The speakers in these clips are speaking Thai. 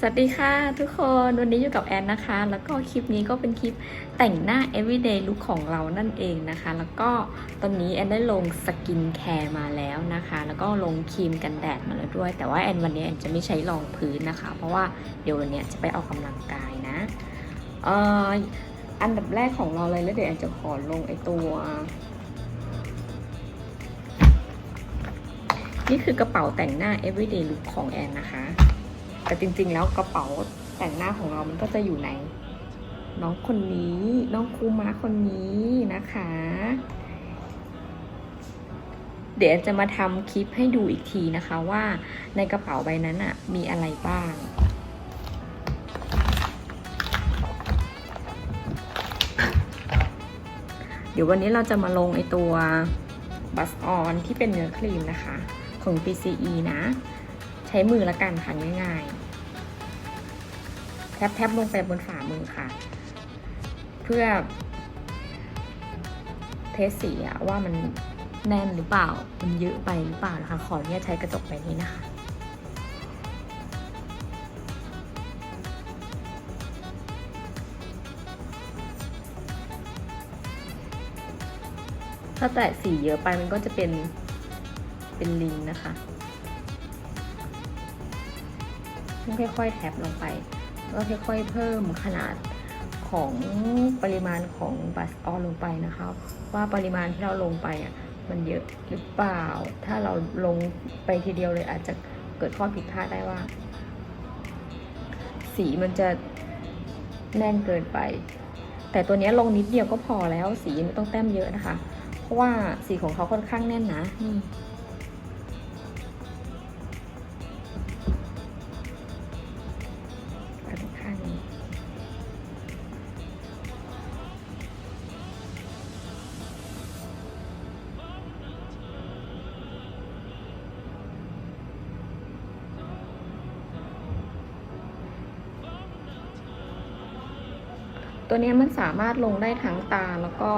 สวัสดีค่ะทุกคนวันนี้อยู่กับแอนนะคะ แล้วก็คลิปนี้ก็เป็นคลิปแต่งหน้า everyday look ของเรานั่นเองนะคะ แล้วก็ตอนนี้แอนได้ลงสกินแคร์มาแล้วนะคะ แล้วก็ลงครีมกันแดดมาแล้วด้วย แต่ว่าแอนวันนี้แอนจะไม่ใช้รองพื้นนะคะ เพราะว่าเดี๋ยววันนี้จะไปออกกำลังกายนะเอ่ออันดับแรกของเราเลยแล้วเดี๋ยวแอนจะขอลงไอตัว นี่คือกระเป๋าแต่งหน้า everyday look ของแอนนะคะ แต่จริงๆ แล้วกระเป๋าแต่งหน้าของเรามันก็จะอยู่ใน น้องคนนี้ น้องคูมาคนนี้นะคะ เดี๋ยวจะมาทำคลิปให้ดูอีกทีนะคะว่าในกระเป๋าใบนั้นอะมีอะไรบ้างเดี๋ยววันนี้เราจะมาลงไอตัวบัสออนที่เป็นเนื้อครีมนะคะ ของ PCE นะ ใช้มือละกันค่ะง่ายๆ แทบๆลงไปบนฝ่ามือค่ะ เพื่อ เทสสีอะว่ามันแน่นหรือเปล่า มันเยอะไปหรือเปล่านะคะ ขออนุญาตใช้กระจกใบนี้นะคะ ถ้าแตะสีเยอะไปมันก็จะเป็นเป็นลิงนะคะ ค่อยๆแท็บลงไป ก็ค่อยๆ เพิ่มขนาดของปริมาณของบัสออนลงไปนะคะ ว่าปริมาณที่เราลงไปอะมันเยอะหรือเปล่า ถ้าเราลงไปทีเดียวเลยอาจจะเกิดข้อผิดพลาดได้ว่า สีมันจะแน่นเกินไป แต่ตัวนี้ลงนิดเดียวก็พอแล้วสีไม่ต้องแต้มเยอะนะคะ เพราะว่าสีของเขาค่อนข้างแน่นนะนี่ ตัวนี้มันสามารถลงได้ทั้งตาแล้วก็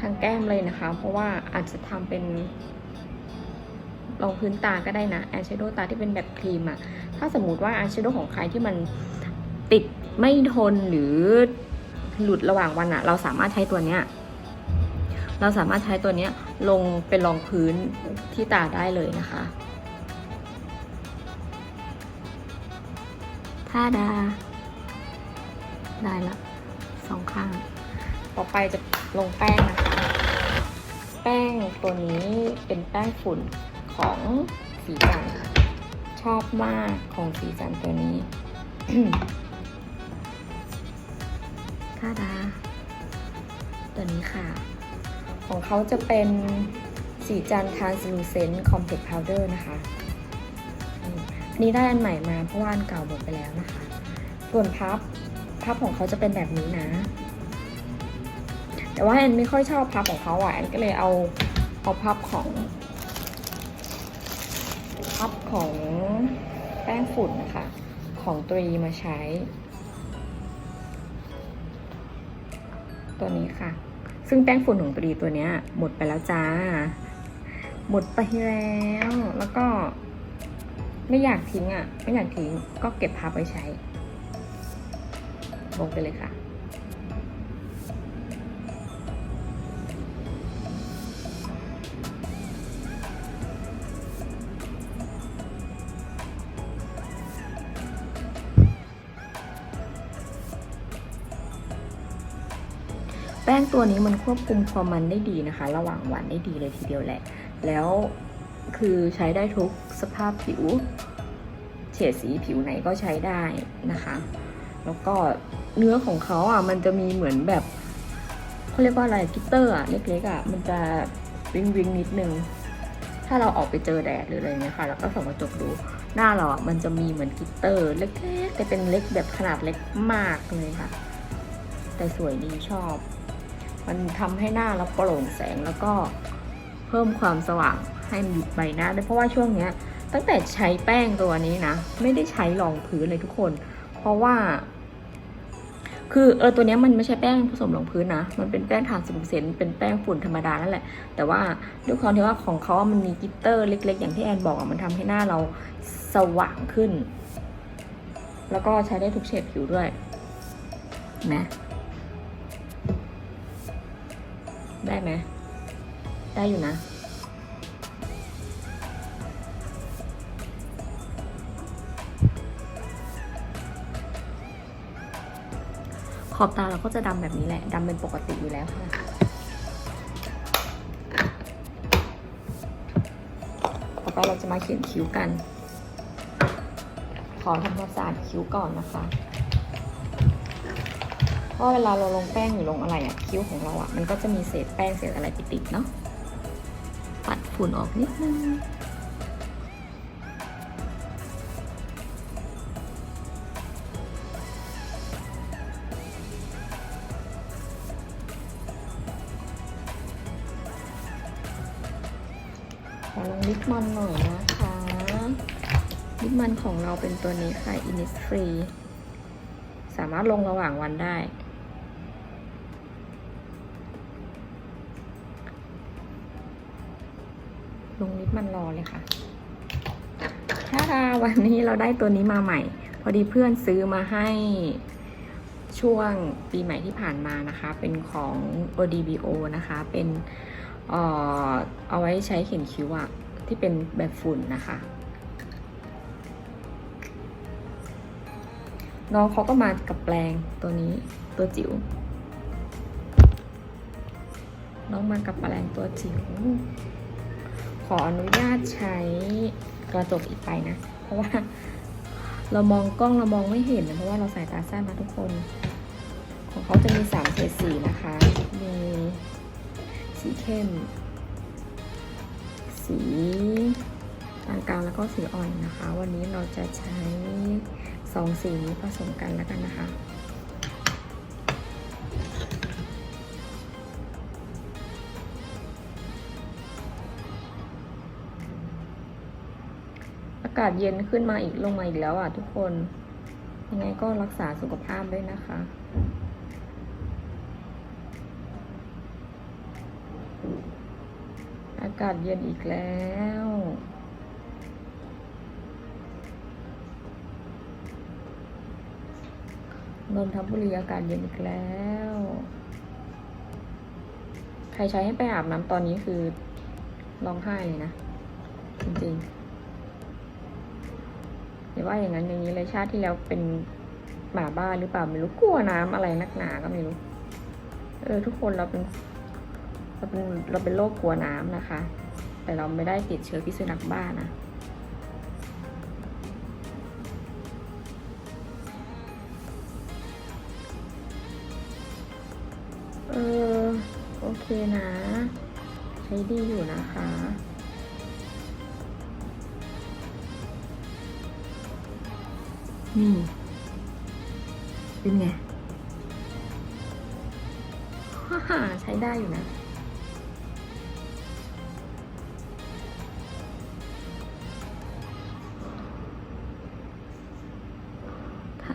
ทางแก้มเลยนะคะ เพราะว่าอาจจะทำเป็นรองพื้นตาก็ได้นะอายแชโดว์ตาที่เป็นแบบครีมอะถ้าสมมติว่าอายแชโดว์ของใครที่มันติดไม่ทนหรือหลุดระหว่างวันอะเราสามารถใช้ตัวเนี้ยเราสามารถใช้ตัวเนี้ยลงเป็นรองพื้นที่ตาได้เลยนะคะท่าดา ได้ละสองข้าง ต่อไปจะลงแป้งนะคะ แป้งตัวนี้เป็นแป้งฝุ่นของสีจันทร์ค่ะ ชอบมากของสีจันทร์ตัวนี้ท่าดา ตัวนี้ค่ะ ของเขาจะเป็นสีจันทร์ translucent compact powder นะคะอืมอันนี้ได้อันใหม่มาเพราะว่าอันเก่าหมดไปแล้วนะคะ ส่วนพับ พับของเขาจะเป็นแบบนี้นะ แต่ว่าแอนไม่ค่อยชอบพับของเขาอะแอนก็เลยเอาเอาพับของ พับของแป้งฝุ่นนะคะ ของตรีมาใช้ ตัวนี้ค่ะ ซึ่งแป้งฝุ่นของตรีตัวเนี้ยหมดไปแล้วจ้า หมดไปแล้วแล้วก็ไม่อยากทิ้งอะ ไม่อยากทิ้งก็เก็บพับไว้ใช้ ลงไปเลยค่ะแป้งตัวนี้มันควบคุมความมันได้ดีนะคะ ระหว่างวันได้ดีเลยทีเดียวแหละ แล้วคือใช้ได้ทุกสภาพผิว เฉดสีผิวไหนก็ใช้ได้นะคะ แล้วก็ เนื้อของเขาอะ มันจะมีเหมือนแบบเขาเรียกว่าอะไรกิตเตอร์อะเล็กๆอะ มันจะวิงวิงนิดนึง ถ้าเราออกไปเจอแดดหรืออะไรเงี้ยค่ะ แล้วก็ส่องกระจกดู หน้าเราอะมันจะมีเหมือนกิตเตอร์เล็กๆแต่เป็นเล็กแบบขนาดเล็กมากเลยค่ะ แต่สวยดีชอบ มันทำให้หน้าเราโปร่งแสงแล้วก็เพิ่มความสว่างให้มันอยู่ใบหน้าด้วยเพราะว่าช่วงเนี้ยตั้งแต่ใช้แป้งตัวนี้นะ ไม่ได้ใช้รองพื้นเลยทุกคน เพราะว่า คือเออตัวนี้มันไม่ใช่แป้งผสมรองพื้นนะ มันเป็นแป้งทานสูงเซนเป็นแป้งฝุ่นธรรมดานั่นแหละ แต่ว่าด้วยความที่ว่าของเขามันมีกิตเตอร์เล็ก ๆ อย่างที่แอนบอกมันทำให้หน้าเราสว่างขึ้น แล้วก็ใช้ได้ทุกเฉดผิวด้วยนไหมได้ไหมได้อยู่นะ อบตาเราก็จะดำแบบนี้แหละดำเป็นปกติอยู่แล้วค่ะต่อไปเราจะมาเขียนคิ้วกัน ขอทำความสะอาดคิ้วก่อนนะคะเพราะเวลาเราลงแป้งหรือลงอะไรอะคิ้วของเราอะมันก็จะมีเศษแป้งเศษอะไรไปติดเนาะปัดฝุ่นออกนิดนึง ขอลงลิปมันหน่อยนะคะลิปมันของเราเป็นตัวนี้ค่ะ Innisfree สามารถลงระหว่างวันได้ ลงลิปมันรอเลยค่ะถ้าวันนี้เราได้ตัวนี้มาใหม่ พอดีเพื่อนซื้อมาให้ช่วงปีใหม่ที่ผ่านมานะคะ เป็นของ ODBO นะคะ เป็น เอาไว้ใช้เขียนคิ้วอะที่เป็นแบบฝุ่นนะคะน้องเขาก็มากับแปลงตัวนี้ตัวจิ๋ว น้องมากับแปลงตัวจิ๋ว ขออนุญาตใช้กระจกอีกไปนะ เพราะว่า เรามองกล้องเรามองไม่เห็นนะเพราะว่าเราสายตาสั้นมาทุกคน ของเขาจะมีสามเฉดสีนะคะ มี สีเข้ม สีกลางๆแล้วก็สีอ่อนนะคะ วันนี้เราจะใช้สองสีนี้ผสมกันแล้วกันนะคะอากาศเย็นขึ้นมาอีกลงมาอีกแล้วอะทุกคน ยังไงก็รักษาสุขภาพด้วยนะคะ อากาศเย็นอีกแล้ว นนทบุรีอากาศเย็นอีกแล้ว ใครใช้ให้ไปอาบน้ำตอนนี้คือร้องไห้เลยนะ จริงๆเดี๋ยวว่าอย่างนั้นอย่างนี้เลยชาติที่แล้วเป็นหมาบ้าหรือเปล่าไม่รู้กลัวน้ำอะไรนักหนาก็ไม่รู้ เออ ทุกคนเราเป็น เราเป็นเราเป็นโรคกลัวน้ำนะคะ แต่เราไม่ได้ติดเชื้อพิษสุนัขบ้านะเออโอเคนะ ใช้ดีอยู่นะคะนี่ เป็นไงฮ่าใช้ได้อยู่นะ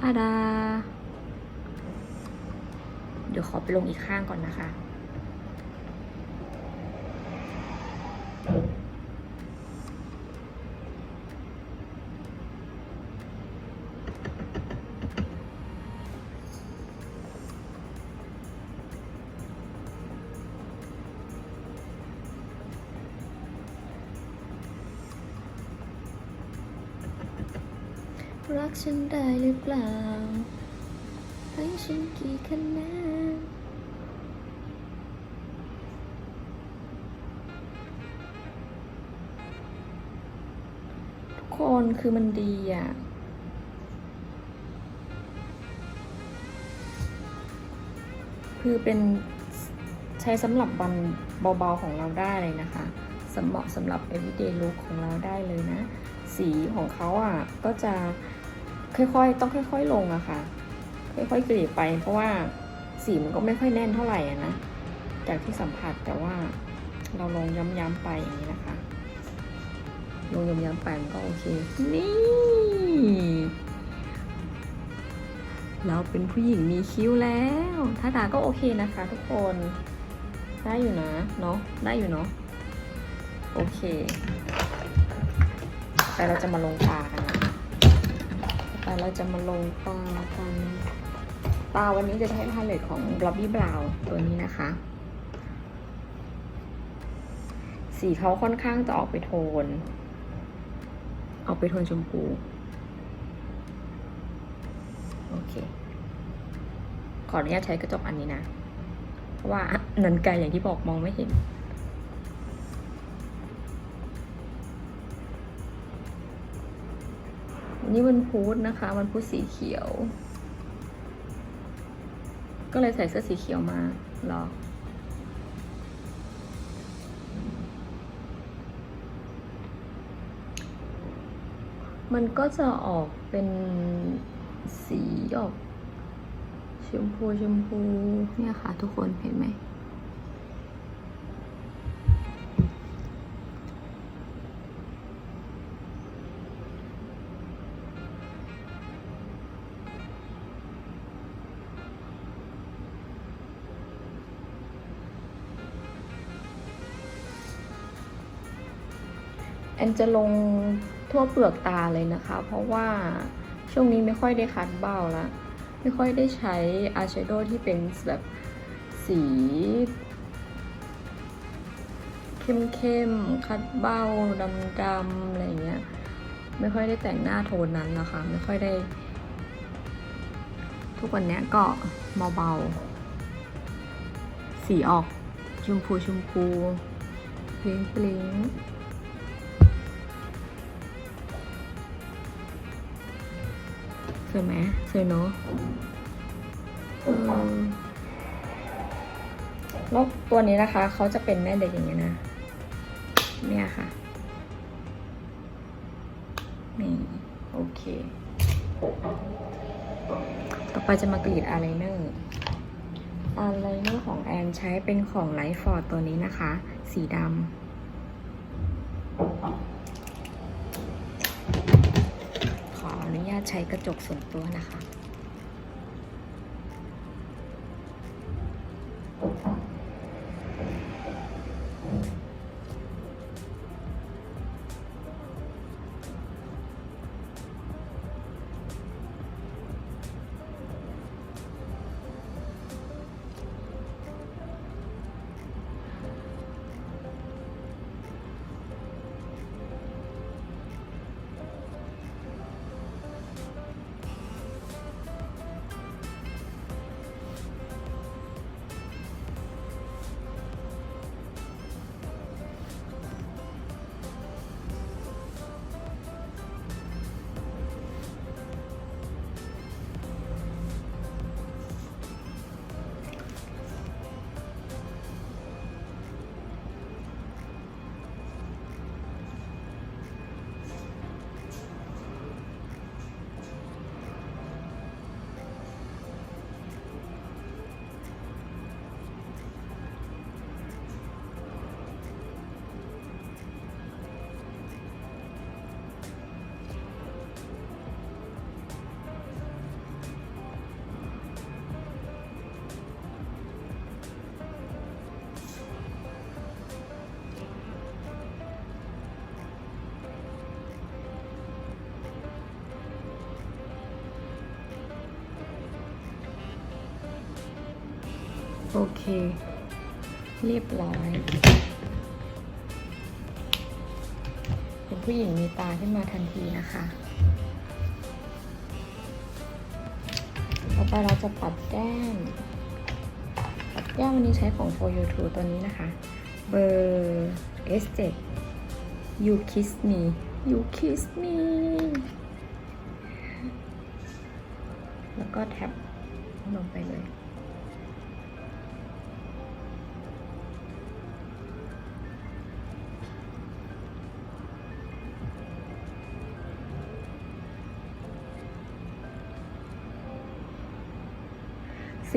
าดา เดี๋ยวขอไปลงอีกข้างก่อนนะคะ รักฉันได้หรือเปล่า ให้ฉันกี่คะแนนทุกคนคือมันดีอะคือเป็นใช้สำหรับวันเบาๆของเราได้เลยนะคะสำเหมาะสำหรับ everyday look ของเราได้เลยนะ สีของเขาอะก็จะค่อยๆ ต้องค่อย ๆ ลงอะค่ะ ค่อยๆกรีดไป เพราะว่าสีมันก็ไม่ค่อยแน่นเท่าไหร่นะ จากที่สัมผัสแต่ว่าเราลงย้ำๆไปอย่างนี้นะคะ ลงย้ำๆไปมันก็โอเค นี่ เราเป็นผู้หญิงมีคิ้วแล้วท่าทางก็โอเคนะคะ ทุกคน ได้อยู่นะ เนาะ ได้อยู่เนาะ โอเค แต่เราจะมาลงตากันนะไปเราจะมาลงตากันตาวันนี้จะใช้พาเลตของ r o b b i e Brown ตัวนี้นะคะ สีเขาค่อนข้างจะออกไปโทน ออกไปโทนชมพู โอเค ขออนุญาตใช้กระจกอันนี้นะ เพราะว่านันไกลอย่างที่บอกมองไม่เห็น วันนี้วันพุธนะคะ วันพุธสีเขียว ก็เลยใส่เสื้อสีเขียวมาหรอมันก็จะออกเป็นสีออกชมพูชมพูเนี่ยค่ะทุกคนเห็นไหม อนจะลงทั่วเปลือกตาเลยนะคะ เพราะว่าช่วงนี้ไม่ค่อยได้คัดเบ้าล้วไม่ค่อยได้ใช้อายแชโดว์ที่เป็นแบบสีเข้มๆ คัดเบ้าดำๆอะไรอย่างเงี้ย ไม่ค่อยได้แต่งหน้าโทนนั้นนะคะ ไม่ค่อยได้ ทุกวันนี้ก็เบาๆ สีออกชมพูชมพูพลิงพลิงส วยไหมสวยเนอะอืมแล้วตัวนี้นะคะ เขาจะเป็นแม่เด็กอย่างเงี้ยนะ เนี่ยค่ะ นี่ โอเค ต่อไปจะมากรีดอายไลเนอร์อายไลเนอร์ของแอนใช้เป็นของไลฟ์ฟอร์ดตัวนี้นะคะ สีดำ ขออนุญาต ใช้กระจกส่วนตัวนะคะ โอเค เรียบร้อย เป็นผู้หญิงมีตาขึ้นมาทันทีนะคะ ต่อไปเราจะปัดแก้ม ปัดแก้มวันนี้ใช้ของ For You Two ตัวนี้นะคะ เบอร์ S7 You Kiss Me You Kiss Me แล้วก็แท็บลงไปเลย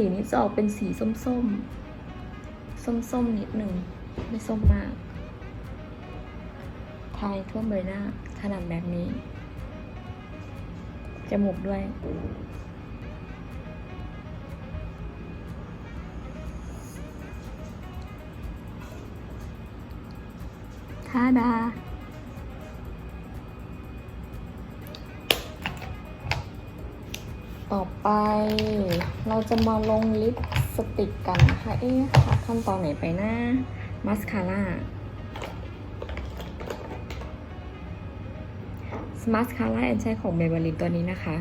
สีนี้จะออกเป็นสีส้มส้มส้มส้มๆนิดหนึ่ง ไม่ส้มมากทายทั่วใบหน้าถนัดแบบนี้ จมูกด้วย ทาดา ไปเราจะมาลงลิปสติกกันนะคะ เอ๊ะขั้นตอนไหนไปนะมัสคาร่ามัสคาร่าแอนใช้ของเบเบลินตัวนี้นะคะ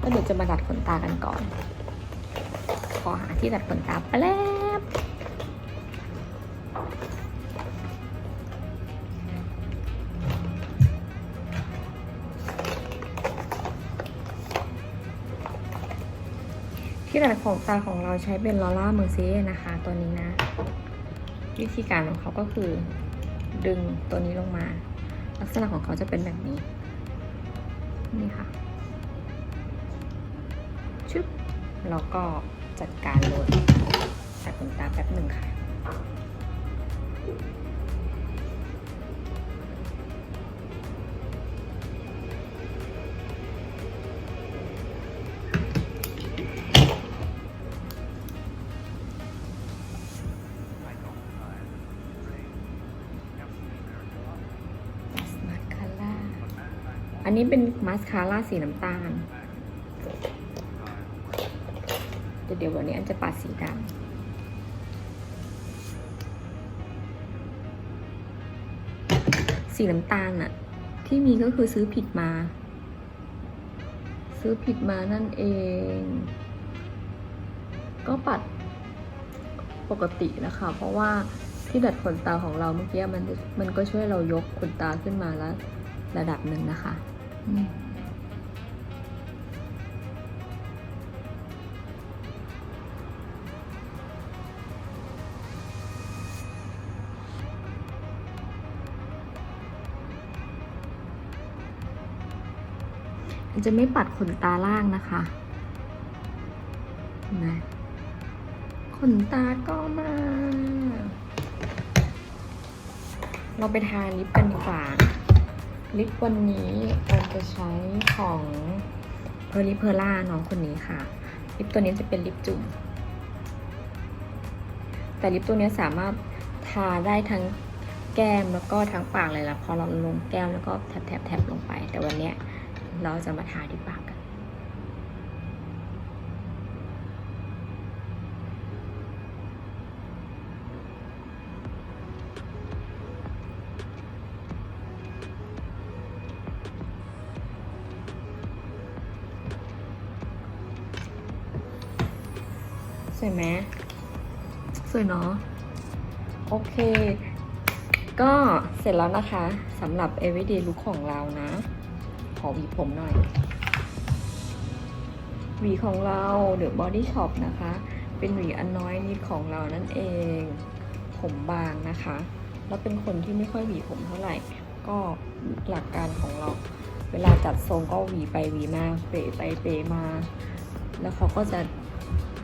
ก็เดี๋ยวจะมาดัดขนตากันก่อน ขอหาที่ดัดขนตาไปแป๊บ ที่ดัดของตาของเราใช้เป็นลอร่าเมอร์เซ่นะคะ ตัวนี้นะ วิธีการของเขาก็คือ ดึงตัวนี้ลงมา ลักษณะของเขาจะเป็นแบบนี้ นี่ค่ะ ชึบแล้วก็จัดการโหลดตัดขนตาแป๊บหนึ่งค่ะ นนี้เป็นมัสคาร่าสีน้ำตาลเดี๋ยวเดี๋ยววันนี้อันจะปัดสีดำสีน้ำตาลอะที่มีก็คือซื้อผิดมา ซื้อผิดมานั่นเอง ก็ปัดปกตินะคะ เพราะว่าที่ดัดขนตาของเราเมื่อกี้มันมันก็ช่วยเรายกขนตาขึ้นมาแล้วระดับหนึ่งนะคะ จะไม่ปัดขนตาล่างนะคะนะขนตาก็มา เราไปทาลิปกันดีกว่า ลิปวันนี้เราจะใช้ของเพอร์ลิเพอร่าน้องคนนี้ค่ะ ลิปตัวนี้จะเป็นลิปจุ่ม แต่ลิปตัวนี้สามารถทาได้ทั้งแก้มแล้วก็ทั้งปากเลยละพอเราลงแก้มแล้วก็แทบๆลงไป แต่วันนี้เราจะมาทาที่ปาก วยไหมสวยเนาะโอเค ก็เสร็จแล้วนะคะสำหรับ everyday look ของเรานะ ขอหวีผมหน่อยหวีของเรา The Body Shop นะคะ เป็นหวีอันน้อยนิดของเรานั่นเอง ผมบางนะคะ แล้วเป็นคนที่ไม่ค่อยหวีผมเท่าไหร่ ก็หลักการของเรา เวลาจัดทรงก็หวีไปหวีมา เปะไปเปะมา แล้วเขาก็จะ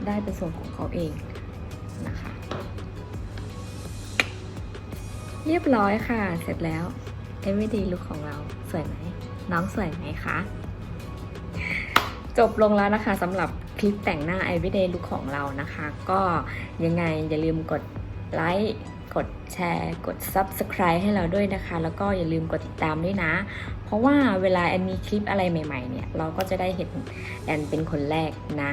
ได้เป็นทรงของเขาเองนะคะ เรียบร้อยค่ะ เสร็จแล้ว everyday look ของเราสวยไหม น้องสวยไหมคะ จบลงแล้วนะคะสำหรับคลิปแต่งหน้า everyday look ของเรานะคะ ก็ยังไงอย่าลืมกดไลค์กดแชร์ กด subscribe ให้เราด้วยนะคะ แล้วก็อย่าลืมกดติดตามด้วยนะ เพราะว่าเวลาแอนมีคลิปอะไรใหม่ๆเนี่ย เราก็จะได้เห็นแอนเป็นคนแรกนะ